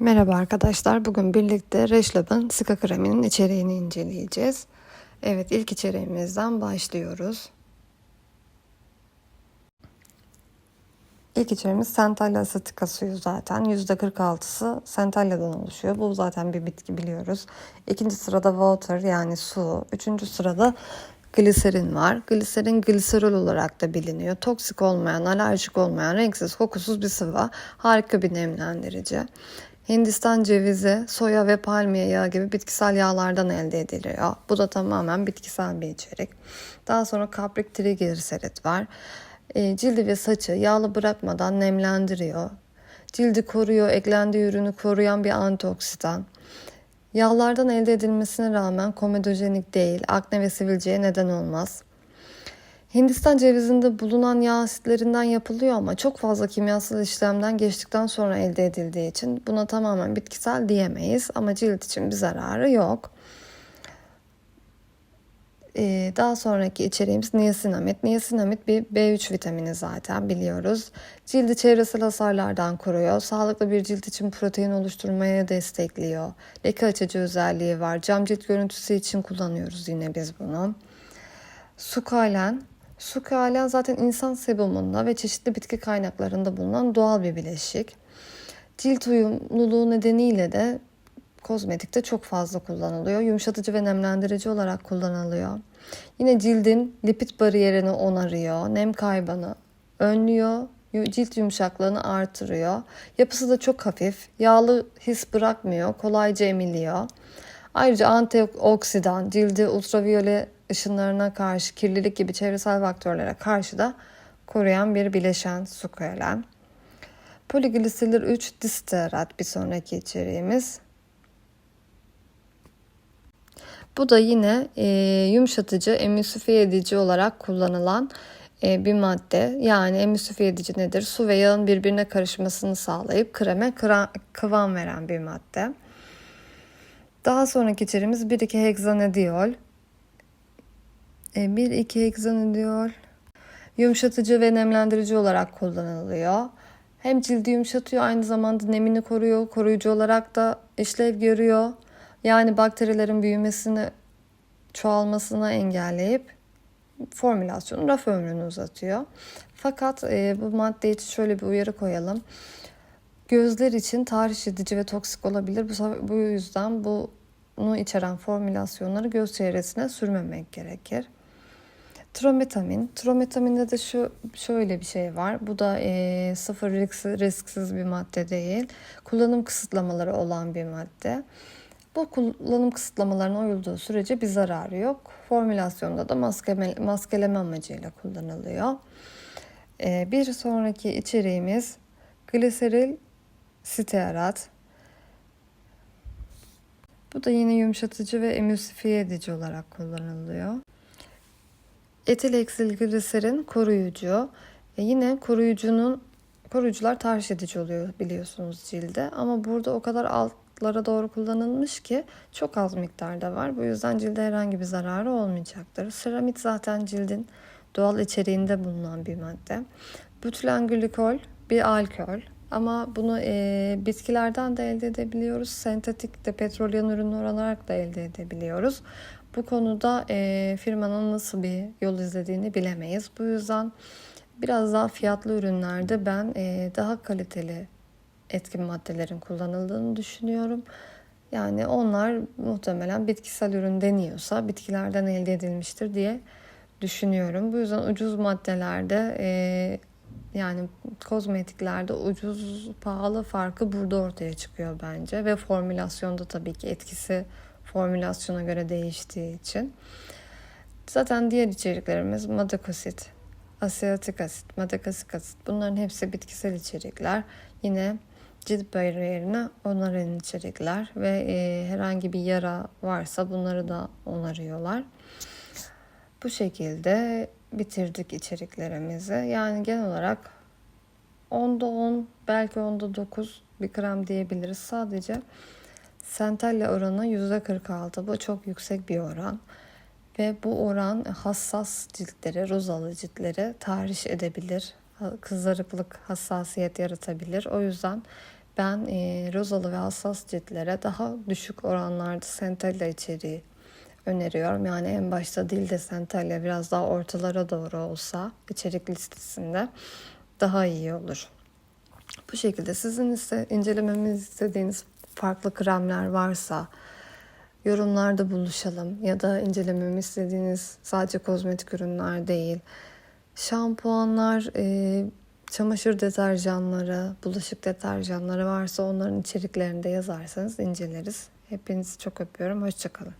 Merhaba arkadaşlar. Bugün birlikte Reşlab'ın Sika kreminin içeriğini inceleyeceğiz. Evet ilk içeriğimizden başlıyoruz. İlk içeriğimiz Centella asetika suyu zaten. %46'sı Centella'dan oluşuyor. Bu zaten bir bitki biliyoruz. İkinci sırada water yani su. Üçüncü sırada gliserin var. Gliserin gliserol olarak da biliniyor. Toksik olmayan, alerjik olmayan, renksiz, kokusuz bir sıvı. Harika bir nemlendirici. Hindistan cevizi, soya ve palmiye yağı gibi bitkisel yağlardan elde ediliyor. Bu da tamamen bitkisel bir içerik. Daha sonra kaprik trigliserit var. E, cildi ve saçı yağlı bırakmadan nemlendiriyor. Cildi koruyor, eklendiği ürünü koruyan bir antioksidan. Yağlardan elde edilmesine rağmen komedojenik değil, akne ve sivilceye neden olmaz. Hindistan cevizinde bulunan yağ asitlerinden yapılıyor ama çok fazla kimyasal işlemden geçtikten sonra elde edildiği için buna tamamen bitkisel diyemeyiz ama cilt için bir zararı yok. Ee, daha sonraki içeriğimiz niasinamid. Niasinamid bir B3 vitamini zaten biliyoruz. Cildi çevresel hasarlardan koruyor. Sağlıklı bir cilt için protein oluşturmaya destekliyor. Leke açıcı özelliği var. Cam cilt görüntüsü için kullanıyoruz yine biz bunu. Sukalen Sukalen zaten insan sebumunda ve çeşitli bitki kaynaklarında bulunan doğal bir bileşik. Cilt uyumluluğu nedeniyle de kozmetikte çok fazla kullanılıyor. Yumuşatıcı ve nemlendirici olarak kullanılıyor. Yine cildin lipid bariyerini onarıyor, nem kaybını önlüyor, cilt yumuşaklığını artırıyor. Yapısı da çok hafif, yağlı his bırakmıyor, kolayca emiliyor. Ayrıca antioksidan, cildi ultraviyole ışınlarına karşı, kirlilik gibi çevresel faktörlere karşı da koruyan bir bileşen sukoelen. Poliglisilir 3 disterat bir sonraki içeriğimiz. Bu da yine e, yumuşatıcı, emülsifiye edici olarak kullanılan e, bir madde. Yani emülsifiye edici nedir? Su ve yağın birbirine karışmasını sağlayıp kreme kıvam veren bir madde. Daha sonraki içeriğimiz 1-2 heksanediol. 1-2 heksanediol yumuşatıcı ve nemlendirici olarak kullanılıyor. Hem cildi yumuşatıyor aynı zamanda nemini koruyor. Koruyucu olarak da işlev görüyor. Yani bakterilerin büyümesini, çoğalmasını engelleyip formülasyonun raf ömrünü uzatıyor. Fakat e, bu madde için şöyle bir uyarı koyalım. Gözler için tahriş edici ve toksik olabilir. Bu, bu yüzden bunu içeren formülasyonları göz çevresine sürmemek gerekir. Trometamin. Trometaminde de şu şöyle bir şey var. Bu da e, sıfır risk, risksiz bir madde değil. Kullanım kısıtlamaları olan bir madde. Bu kullanım kısıtlamalarına uyulduğu sürece bir zararı yok. Formülasyonda da maskeme, maskeleme amacıyla kullanılıyor. E, bir sonraki içeriğimiz gliseril stearat. Bu da yine yumuşatıcı ve emülsifiye edici olarak kullanılıyor. Etil eksil gliserin koruyucu. E yine koruyucunun koruyucular tahriş edici oluyor biliyorsunuz cilde. Ama burada o kadar altlara doğru kullanılmış ki çok az miktarda var. Bu yüzden cilde herhangi bir zararı olmayacaktır. Seramit zaten cildin doğal içeriğinde bulunan bir madde. Bütilen glikol bir alkol. Ama bunu e, bitkilerden de elde edebiliyoruz. Sentetik de petrolyan ürünü olarak da elde edebiliyoruz. Bu konuda e, firmanın nasıl bir yol izlediğini bilemeyiz. Bu yüzden biraz daha fiyatlı ürünlerde ben e, daha kaliteli etkin maddelerin kullanıldığını düşünüyorum. Yani onlar muhtemelen bitkisel ürün deniyorsa bitkilerden elde edilmiştir diye düşünüyorum. Bu yüzden ucuz maddelerde e, yani kozmetiklerde ucuz pahalı farkı burada ortaya çıkıyor bence ve formülasyonda tabii ki etkisi formülasyona göre değiştiği için. Zaten diğer içeriklerimiz madakosit, asiyatik asit, madakasik asit bunların hepsi bitkisel içerikler. Yine cilt bariyerine onaran içerikler ve e, herhangi bir yara varsa bunları da onarıyorlar. Bu şekilde bitirdik içeriklerimizi. Yani genel olarak 10'da 10 belki 10'da 9 bir krem diyebiliriz. Sadece Centella oranı %46. Bu çok yüksek bir oran. Ve bu oran hassas ciltleri, rozalı ciltleri tahriş edebilir. Kızarıklık, hassasiyet yaratabilir. O yüzden Ben e, rozalı ve hassas ciltlere daha düşük oranlarda centella içeriği öneriyorum. Yani en başta değil de centella biraz daha ortalara doğru olsa içerik listesinde daha iyi olur. Bu şekilde sizin ise incelememizi istediğiniz farklı kremler varsa yorumlarda buluşalım ya da incelememi istediğiniz sadece kozmetik ürünler değil şampuanlar, e, çamaşır deterjanları, bulaşık deterjanları varsa onların içeriklerinde yazarsanız inceleriz. Hepinizi çok öpüyorum. Hoşçakalın.